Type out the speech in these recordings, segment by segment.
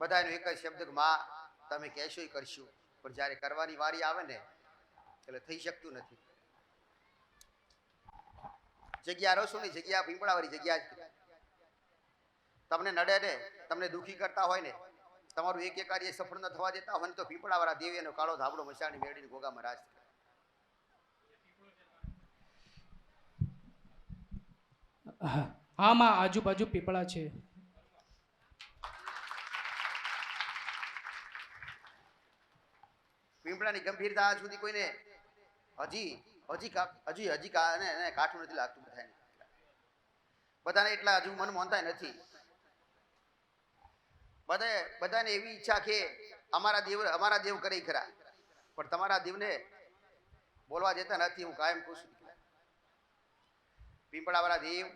બધાનો એક જ શબ્દમાં તમે કહેશો એ કરશું. પણ જ્યારે કરવાની વારી આવે ને, એટલે થઈ શકતું નથી. જગ્યા રસોની જગ્યા પીંપળાવાળી જગ્યા તમને નડે ને, તમને દુઃખી કરતા હોય ને, તમારું એક કાર્ય સફળ ન થવા દેતા હોય ને, તો પીપળાવાળા દેવી એનો કાળો ધાબળો મસાણી મેળવીને ગોગામાં રાજ કરે. હા આજુબાજુ પીપળા છે. પીંપળાની ગંભીરતા સુધી કોઈને હજી હજી હજી હજી કાઠું નથી લાગતું બધાને. બધાને એટલા હજુ મન મોનતા નથી. બધે, બધાને એવી ઈચ્છા કે અમારા દેવ અમારા દેવ કરે ખરા. પણ તમારા દેવને બોલવા જતા નથી, હું કાયમ કહું છું. પીંપળાવાળા દેવ,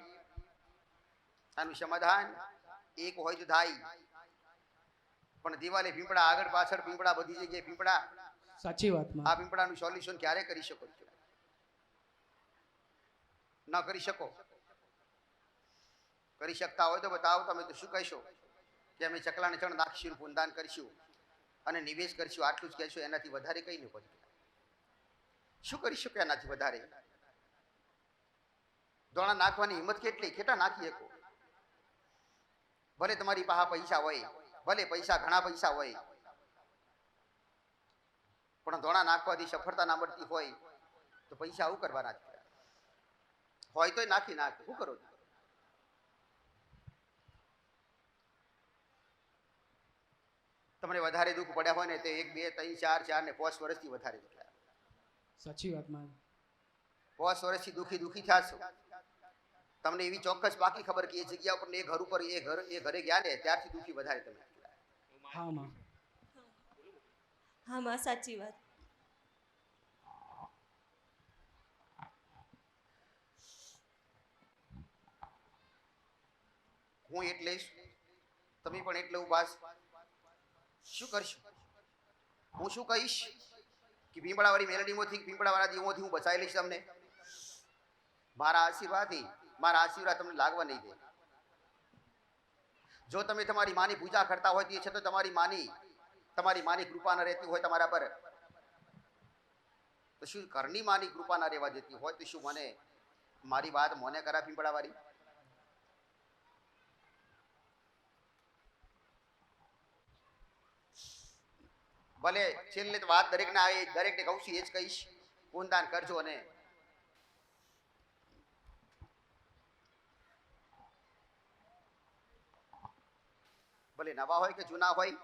આનું સમાધાન એક હોય તો થાય. પણ દિવાલે પીંપળા આગળ પાછળ પીંપળા બધી જગ્યાએ પીંપળા સાચી વાત આ પીપળાનું સોલ્યુશન ક્યારે કરી શકો છો? ન કરી શકો? કરી શકતા હોય તો બતાવો, તમે તો શું કહેશો? કે અમે ચકલાને ચણ નાખીશું, પૂનદાન કરીશું અને નિવેશ કરીશું, આટલું જ કહેશું, એનાથી વધારે કઈ નહીં કરી શું કરી શકો એનાથી વધારે? દોણા નાખવાની હિંમત કેટલી? કેટલા નાખી શકો? ભલે તમારી પાસે પૈસા હોય, ભલે પૈસા, ઘણા પૈસા હોય પણ ધોણા નાખવાથી સફળતા ના મળતી હોય તો પૈસા આવું કરવાના જ હોય તો નાખી નાખે. શું કરો તમને વધારે દુઃખ પડ્યા હોય ને તે એક બે ત્રણ ચાર ચાર ને પાંચ વર્ષથી વધારે દુઃખ સાચી વાતમાં પાંચ વર્ષથી દુઃખી દુઃખી છો તમને એવી ચોક્કસ બાકી ખબર કે એ જગ્યા ઉપર ને એ ઘર ઉપર એ ઘર એ ઘરે ગયા ને ત્યારથી દુઃખી વધારે તમે હા માં. હા માં સાચી વાત. હું એટલે લઈશ, તમે પણ એટલે ઉપાસ શું કરશો? હું શું કહીશ? કે પીંપળાવાળી મેલડીમાંથી પીંપળાવાળા દીવોથી હું બચાવી લઈશ તમને. મારા આશીર્વાદથી મારા આશીર્વાદ તમને લાગવા નહીં દે. જો તમે તમારી માની પૂજા કરતા હોય તે છતાં તમારી માની તમારી માની કૃપા ન રહેતી હોય તમારા પર. તો શું ઘરની માની કૃપા ના રહેવા દેતી હોય તો શું મને, મારી વાત મોને કરા પીંપળાવાળી ભલે છેલ્લે તો વાત દરેકને આવે, દરેકને કહું છું, એ જ કહીશ. પૂનદાન કરજો અને ભલે નવા હોય કે જૂના હોય,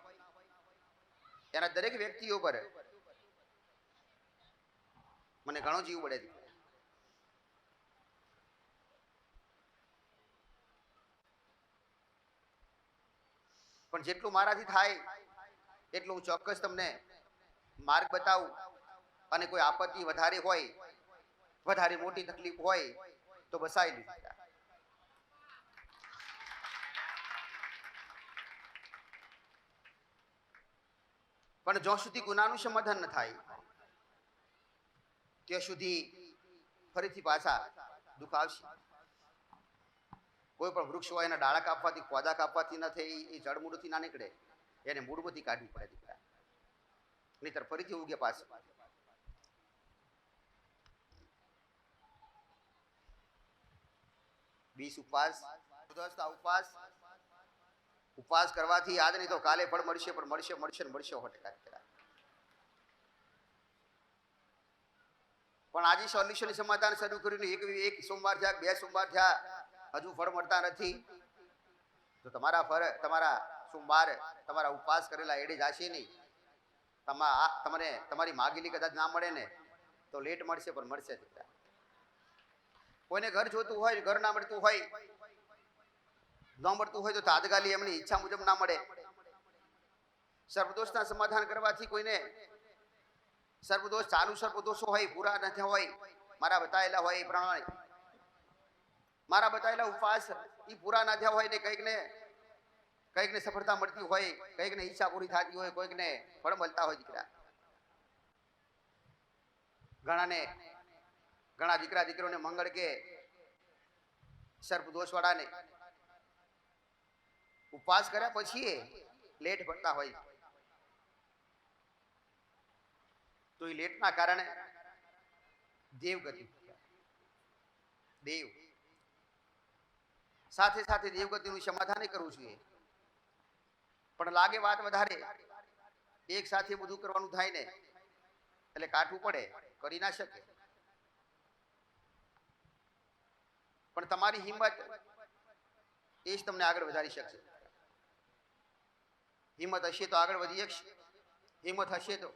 એના દરેક વ્યક્તિઓ પર મને ઘણો જીવ પડે પણ જેટલું મારાથી થાય એટલું હું ચોક્કસ તમને માર્ગ બતાવું અને કોઈ આપત્તિ વધારે હોય, વધારે મોટી તકલીફ હોય, તો બસાવી લીધા પણ જો સુધી ગુનાનું સમાધાન ન થાય, ત્યાં સુધી ફરીથી પાછા દુઃખ આવશે. કોઈ પણ વૃક્ષ હોય એના ડાળા કાપવાથી, કોદા કાપવાથી ન થાય એ જળમૂળથી ના નીકળે. એને મૂળમાંથી કાઢવી પડે દીકરા નહીતર ફરીથી ઉગે પાછું. બીસ ઉપવાસ. ઉપવાસ. ઉપવાસ કરવાથી આજ નહીં તો કાલે ફળ મળશે, પણ મળશે મળશે ને મળશે ટકા દીકરા પણ આજે સોલ્યુશન સમાધાન શરૂ કર્યું એક એક સોમવાર થયા, બે સોમવાર થયા, હજુ ફળ મળતા નથી. તો તમારા ફળ તમારા સોમવાર તમારા ઉપવાસ કરેલા એડે જશે નહીં તમા તમને, તમારી માગેલી કદાચ ના મળે ને, તો લેટ મળશે પણ મળશે દીકરા કોઈને ઘર જોતું હોય ઘર ના મળતું હોય, ન મળતું હોય તો તાદગાલી એમની ઈચ્છા મુજબ ના મળે. સર્વદોષના સમાધાન કરવાથી કોઈને સર્વદોષ ચાલુ સર્વદોષો હોય, પૂરા નથી હોય, મારા બતાવેલા હોય એ પ્રમાણે. મારા બતાવેલા ઉપવાસ એ પૂરા ના થયા હોય ને કંઈક ને કંઈક ને સફળતા મળતી હોય કંઈક ને ઈચ્છા પૂરી થતી હોય કોઈક ને ફળ મળતા હોય દીકરા. ઘણાને, ઘણા દીકરા દીકરોને મંગળ કે સર્પ દોષ વાળાને ઉપવાસ કર્યા પછી લેટ ભણતા હોય. તો એ લેટના કારણે દેવગતિ દેવ. સાથે સાથે દેવગતિનું સમાધાન કરવું જોઈએ. પણ લાગે વાત વધારે. એક સાથે બધું કરવાનું થાય ને, એટલે કાઠું પડે, કરી ના શકે. પણ તમારી હિંમત એ જ તમને આગળ વધારી શકશે. હિંમત હશે તો આગળ વધી શકશે. હિંમત હશે તો.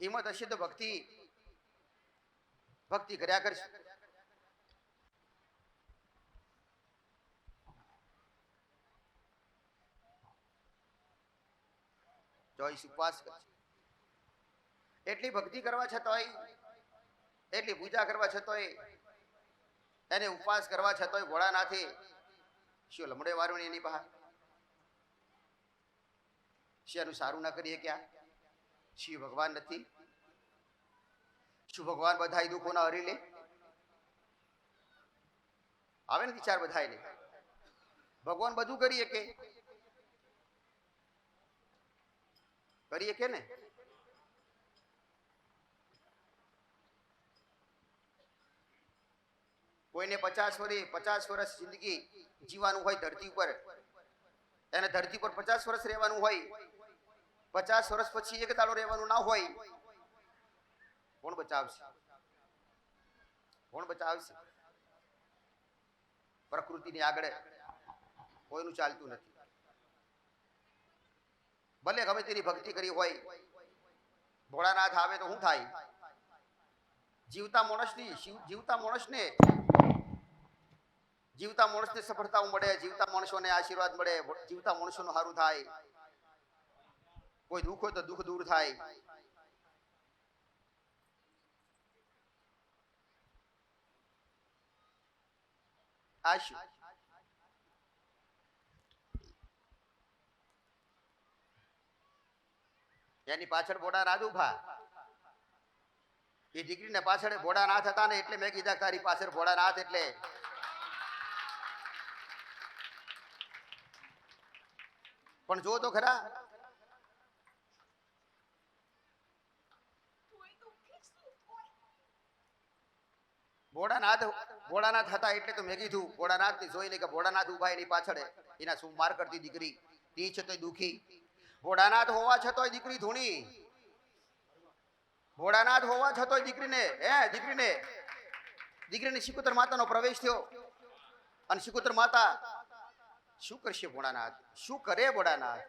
હિંમત હશે તો ભક્તિ ભક્તિ કર્યા કરશે. ચોઈસ ઉપવાસ કરશે એટલી ભક્તિ કરવા છતાંય, એટલી પૂજા કરવા છતાંય, એને ઉપવાસ કરવા છતાંય ભોળાનાથે શું લમડે વારું એની બહાર. શેનું સારું ના કરીએ ક્યાં? શિવ ભગવાન નથી. શું ભગવાન બધા દુઃખોના હરી લે? આવે ને વિચાર બધા લે ભગવાન બધું કરીએ કે કરીએ કે ને કોઈને પચાસ વર્ષ પચાસ વર્ષ જિંદગી જીવાનું હોય ધરતી ઉપર, એને ધરતી પર પચાસ વર્ષ રહેવાનું હોય, પચાસ વર્ષ પછી એક તાળો રહેવાનું ના હોય, કોણ બચાવશે? કોણ બચાવશે? પ્રકૃતિની આગળ કોઈનું ચાલતું નથી. ભલે ગમે તેની ભક્તિ કરી હોય, ભોળાનાથ આવે તો શું થાય? જીવતા માણસની જીવતા માણસને જીવતા માણસને સફળતાઓ મળે, જીવતા માણસોને આશીર્વાદ મળે, જીવતા માણસોનું સારું થાય. કોઈ દુઃખ હોય તો દુઃખ દૂર થાય. આ એની પાછળ બોડા નાથ ઊભા એ દીકરીને પાછળ ભોળા નાથ હતા ને એટલે મેં કીધા, તારી પાછળ ભોળા નાથ એટલે. પણ જો તો ખરા. ભોળાનાથ ભોળાનાથ હતા એટલે તો મેં કીધું ભોળાનાથ જોઈને કે ભોળાનાથ ઊભા એની પાછળ. એના શું માર કરતી દીકરી? તી તો દુખી. ભોળાનાથ હોવા છતોય દીકરી ધૂણી. ભોળાનાથ હોવા છતોય દીકરીને, હે દીકરીને દીકરીને શિકુતર માતાનો પ્રવેશ થયો. અને શિકુતર માતા શું કરશે ભોળાનાથ? શું કરે ભોળાનાથ?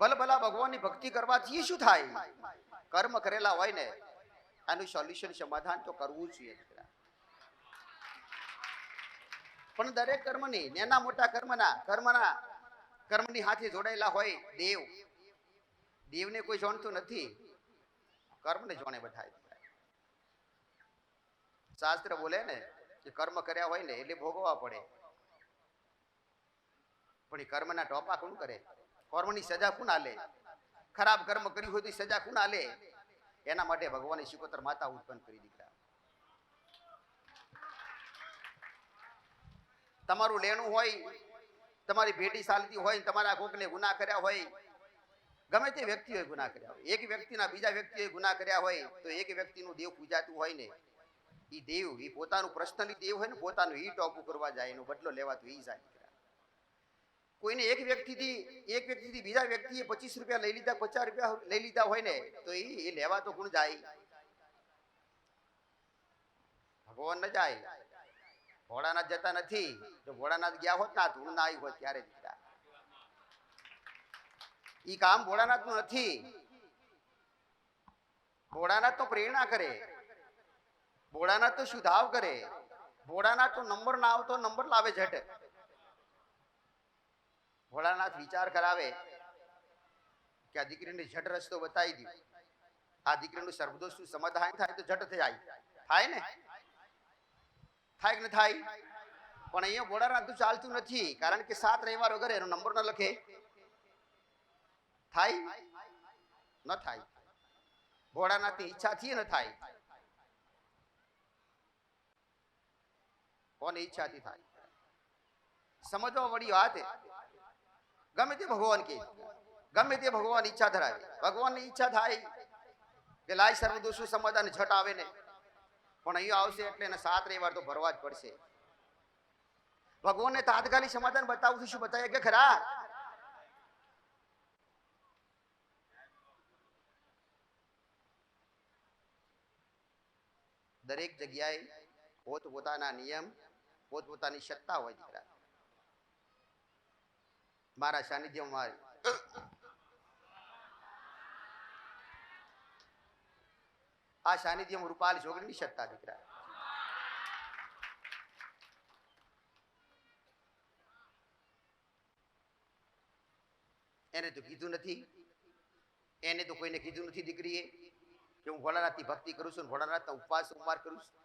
ભલભલા ભગવાનની ભક્તિ કરવાથી શું થાય? કર્મ કરેલા હોય ને, આનું સોલ્યુશન સમાધાન તો કરવું જોઈએ પણ દરેક કર્મની, નેના મોટા કર્મના કર્મના કર્મની સાથે જોડાયેલા હોય દેવ. દેવને કોઈ જાણતું નથી. કર્મને જાણે બધા શાસ્ત્ર બોલે ને કે કર્મ કર્યા હોય ને એટલે ભોગવવા પડે. પણ એ કર્મના ટોપા કોણ કરે? કર્મની સજા કોણ આલે? ખરાબ કર્મ કર્યું હોય તો સજા કોણ આલે? એના માટે ભગવાને શિકોતર માતા ઉત્પન્ન કરી દીકરા તમારું લેણું હોય તમારી ભેટી ચાલતી હોય તમારા કોકને ગુના કર્યા હોય, ગમે તે વ્યક્તિઓએ ગુના કર્યા હોય. એક વ્યક્તિના બીજા વ્યક્તિએ ગુના કર્યા હોય તો એક વ્યક્તિનું દેવ પૂજાતું હોય ને એ દેવ એ પોતાનું પ્રશ્નની દેવ હોય ને, પોતાનું એ ટોપું કરવા જાય, એનો બદલો લેવા એ જાય. કોઈને એક વ્યક્તિથી એક વ્યક્તિથી બીજા વ્યક્તિએ પચીસ રૂપિયા લઈ લીધા, પચાસ રૂપિયા લઈ લીધા હોય ને, તો એ એ લેવા તો કોણ જાય. ભગવાન ન જાય. ભોળાનાથ જતા નથી. જો ભોળાનાથ ગયા હોત ના ધૂળ ના આવી હોત ત્યારે જતા એ કામ ભોળાનાથનું નથી. ભોળાનાથ તો પ્રેરણા કરે. ભોળાનાથ તો સુધાવ કરે. ભોળાનાથ તો નંબર ના આવતો, નંબર લાવે ઝટ. ભોળાનાથ વિચાર કરાવે કે આ દીકરીને ઝટ રસ્તો બતાવી દીધો આ દીકરીનું સર્વદોષનું સમાધાન થાય તો ઝટ થઈ જાય. થાય ને? થાય કે ન થાય? પણ અહીંયા ભોળાનાથ તો ચાલતું નથી, કારણ કે સાત રવિવાર વગર એનો નંબર ન લખે. થાય? ન થાય. ભોળાનાથની ઈચ્છાથી ન થાય. કોની ઈચ્છાથી થાય? સમજવા વળી વાત ગમે તે ભગવાન કે, ગમે તે ભગવાન ઈચ્છા ધરાવે. ભગવાનની ઈચ્છા થાય કે લાય સર્વ દોષો સમાધાન છટ આવે ને. પણ અહીં આવશે એટલે એને સાત રવિવાર તો ભરવા જ પડશે. ભગવાનને તાત્કાલિક સમાધાન બતાવું છું, શું બતાવે કે ખરા? દરેક જગ્યાએ પોત પોતાના નિયમ પોત પોતાની સત્તા હોય દીકરા મારા સાનિધ્યમાં આ સાનિધ્યમાં રૂપાલ જોગણીની સત્તા દીકરા. એને તો કીધું નથી. એને તો કોઈને કીધું નથી દીકરીએ કે હું ભોળાનાથની ભક્તિ કરું છું ભોળાનાથના ઉપવાસ ઉપમાર કરું છું.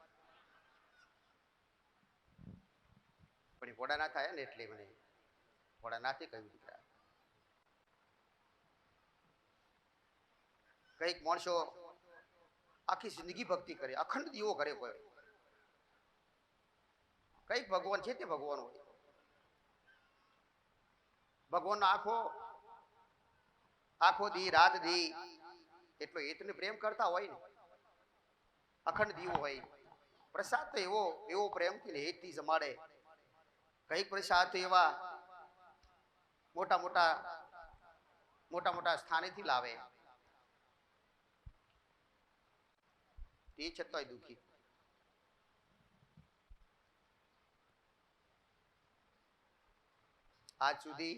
પણ ભોળાનાથ આવ્યા ને એટલે મને ભોળાનાથે કહ્યું દીકરા. કંઈક માણસો આખી જિંદગી ભક્તિ કરે, અખંડ દીવો કરે હોય. કંઈક ભગવાન છે તે ભગવાન હોય? ભગવાનનો આખો આખો દી, રાત દી, એટલો એતને પ્રેમ કરતા હોય ને. અખંડ દીવો હોય. પ્રસાદ તો એવો એવો પ્રેમથી ને હેતથી જમાડે. કંઈક પ્રસાદ તો એવા મોટા મોટા મોટા મોટા સ્થાનેથી લાવે. તે છતાંય દુઃખી. આજ સુધી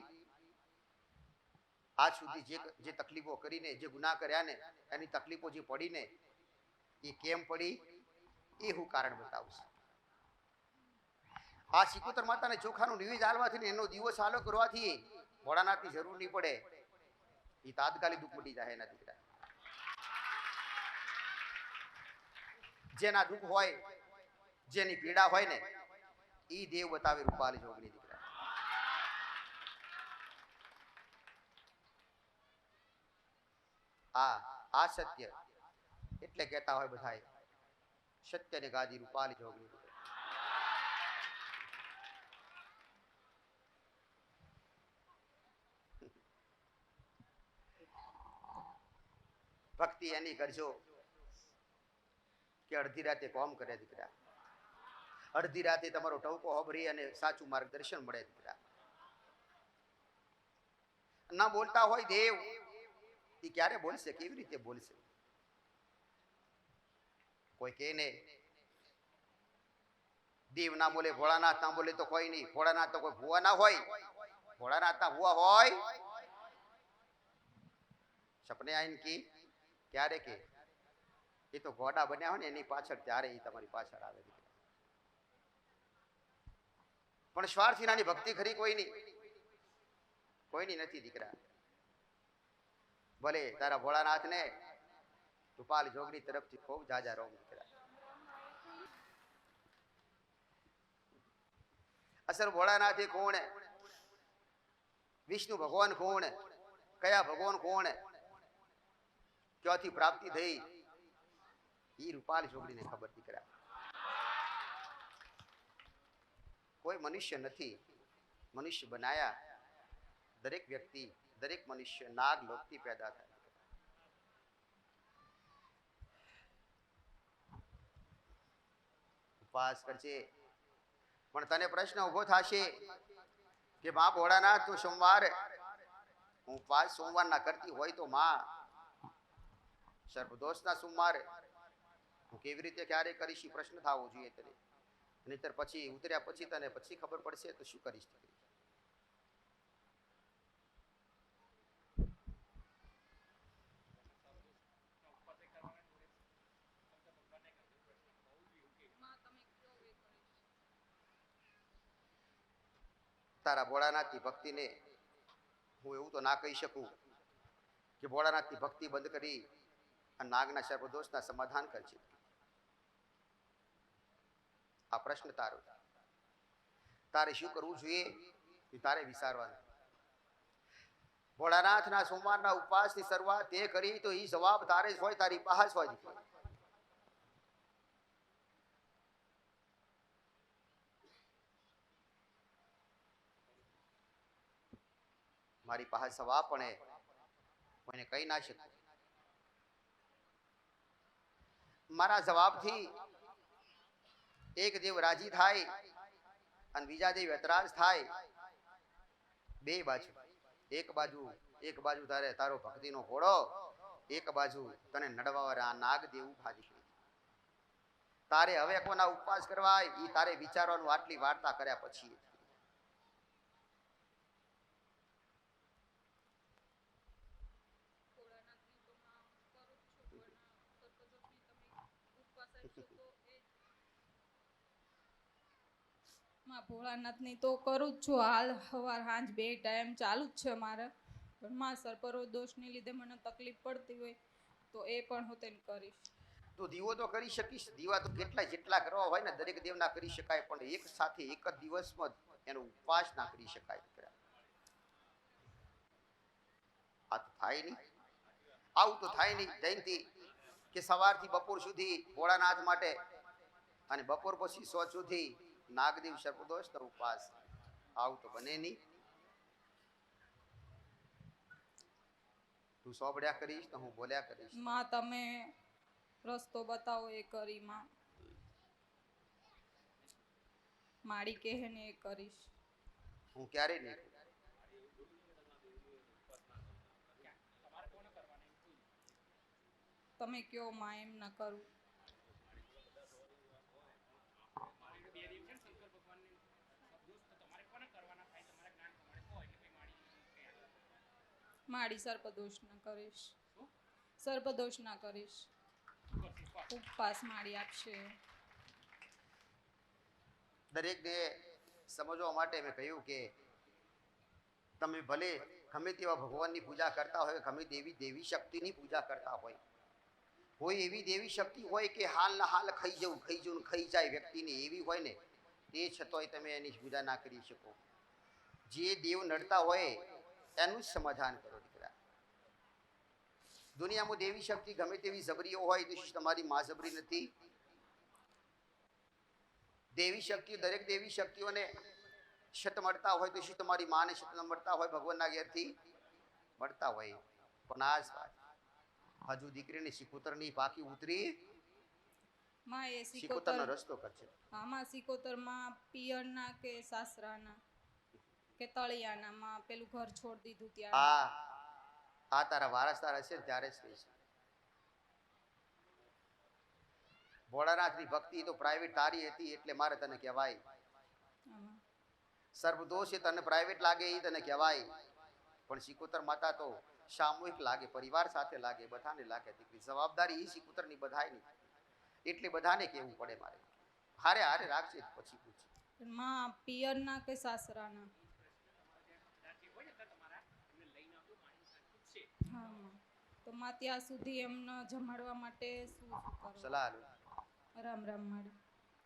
આજ સુધી જે જે તકલીફો કરીને, જે ગુનાહ કર્યા ને, એની તકલીફો જે પડીને, એ કેમ પડી? એ હું કારણ બતાવું છું. આ સિકોતર માતાને ચોખાનું નિવેદ આલવાથી ને એનો દિવસ હાલો કરવાથી ભોળાનાથની જરૂર નહીં પડે. એ તાત્કાલિક દુઃખ મટી જાય એના દીકરા જેના દુઃખ હોય, જેની પીડા હોય ને એ દેવ બતાવે રૂપાલી જોગની દીકરા. આ આ સત્ય એટલે કહેતા હોય બધાય સત્યને ગાદી રૂપાલી જોગની ભક્તિ એની કરજો. કે અડધી રાતે કોમ કરે દીકરા. અડધી રાતે તમારો ટવકો હોભરી અને સાચું માર્ગદર્શન મળે દીકરા. ના બોલતા હોય દેવ એ ક્યારે બોલશે? કેવી રીતે બોલશે? કોઈ કે ને, દેવ ના બોલે ભોળાનાથ ના બોલે તો કોઈ નહીં. ભોળાનાથ તો કોઈ ભુવા ના હોય. ભોળાનાથ ના ભુવા હોય. સપને આઈન કી ક્યારે કે? એ તો ઘોડા બન્યા હોય ને, એની પાછળ ત્યારે એ તમારી પાછળ આવે દીકરા પણ સ્વાર્થીનાની ભક્તિ ખરી કોઈ નહીં કોઈની નથી દીકરા ભલે તારા ભોળાનાથ ને રૂપાલ જોગણી તરફથી ખૂબ જાજા રોમ દીકરા અસર ભોળાનાથ એ કોણ હે? વિષ્ણુ ભગવાન કોણ હે? કયા ભગવાન કોણ હે? ક્યાંથી પ્રાપ્તિ થઈ ઈ રૂપાલ જોગણીને ખબર દીકરા કોઈ મનુષ્ય નથી. મનુષ્ય બનાયા દરેક વ્યક્તિ, દરેક મનુષ્ય નાગ લોકથી પેદા થાય. ઉપવાસ કરશે પણ તને પ્રશ્ન ઊભો થશે કે મા ભોળાનાથ, તું સોમવાર હું ઉપવાસ સોમવાર ના કરતી હોય તો માં સર્વદોષના સોમવાર હું કેવી રીતે ક્યારે કરીશ એ પ્રશ્ન થવો જોઈએ તને નહીતર પછી ઉતર્યા પછી તને પછી ખબર પડશે તો શું કરીશ દીકરી? તારા ભોળાનાથની ભક્તિને હું એવું તો ના કહી શકું કે ભોળાનાથની ભક્તિ બંધ કરી આ નાગના સર્વદોષના સમાધાન કરશે આ પ્રશ્ન તારો તારે શું કરવું જોઈએ? એ તારે વિચારવાનું. ભોળાનાથના સોમવારના ઉપવાસની શરૂઆત તે કરી, તો એ જવાબ તારે જ હોય, તારી પાસે હોય. મારી પાસે સવા પણ કોઈને કહી ના શકું. મારા જવાબથી એક દેવ રાજી થાય અને બીજા દેવ એતરાજ થાય. બે બાજુ. એક બાજુ એક બાજુ તારે તારો ભક્તિનો ઘોડો, એક બાજુ તને નડવાવાળા નાગ દેવું કરી તારે હવે કોના ઉપવાસ કરવા એ તારે વિચારવાનું આટલી વાર્તા કર્યા પછી. માં ભોળાનાથની તો કરું જ છું. હાલ સવાર સાંજ બે ટાઈમ ચાલુ જ છે મારે પણ માં સર્પરો દોષને લીધે મને તકલીફ પડતી હોય તો એ પણ હું તેને કરીશ. તો દીવો તો કરી શકીશ. દીવા તો કેટલા જેટલા કરવા હોય ને દરેક દેવના કરી શકાય, પણ એક સાથે એક જ દિવસમાં એનો ઉપવાસ ના કરી શકાય આ તો થાય નહીં. આવું તો થાય નહીં. જયંતિ કે સવારથી બપોર સુધી ભોળાનાથ માટે અને બપોર પછી સો સુધી નાગદેવ સર્પદોષનો ઉપવાસ. આવું તો બને નહીં. તું સોંપડ્યા કરીશ તો હું બોલ્યા કરીશ. માં તમે રસ્તો બતાવો એ કરી માં. મારી કહે ને એ કરીશ. હું ક્યારે નહીં તમે કયો માં એમ ના કરું. માડી સર્પદોષ ના કરીશ. સર્પદોષ ના કરીશ. ઉપવાસ માડી આપશે. દરેકને સમજવા માટે મેં કહ્યું કે તમે ભલે ગમે તેવા ભગવાનની પૂજા કરતા હોય ગમે તેવી દેવી શક્તિની પૂજા કરતા હોય. કોઈ એવી દેવી શક્તિ હોય કે હાલ ના હાલ ખાઈ જવું ખાઈ જવું ખાઈ જાય વ્યક્તિને એવી હોય ને તે છતાંય તમે એની પૂજા ના કરી શકો. જે દેવ નડતા હોય એનું જ સમાધાન કરો. દુનિયામાં દેવી શક્તિ ગમે તેવી જબરીઓ હોય તો તમારી મા જબરી નથી? દેવી શક્તિ દરેક દેવી શક્તિઓને શત મળતા હોય તો શું તમારી માને શત ન મળતા હોય? ભગવાનના ઘેરથી મળતા હોય. પણ આ જ વાત હજુ દીકરીની સિકોતરની પાકી ઉતરી. માં એ સિકોતરનો રસ્તો કરશે. આમાં સિકોતરમાં પિયરના કે સાસરાના કે તળિયાના માં પેલું ઘર છોડી દીધું ત્યાં આ આ તારા વારસદાર હશે ત્યારે જ કહીશ ભોળાનાથની ભક્તિ તો પ્રાઇવેટ તારી હતી એટલે મારે તને કહેવાય. સર્વદોષ એ તને પ્રાઇવેટ લાગે એ તને કહેવાય. પણ શિકોતર માતા તો સામૂહિક લાગે, પરિવાર સાથે લાગે, બધાને લાગે દીકરી. જવાબદારી એ સિકોતરની બધાયની. એટલે બધાને કહેવું પડે મારે. હારે હારે રાખજે, પછી પૂછમાં પિયરના કે સાસરાના હા માં. તો માં ત્યાં સુધી એમને જમાડવા માટે શું શું કરવું? સલાહ રામ રામ માડી.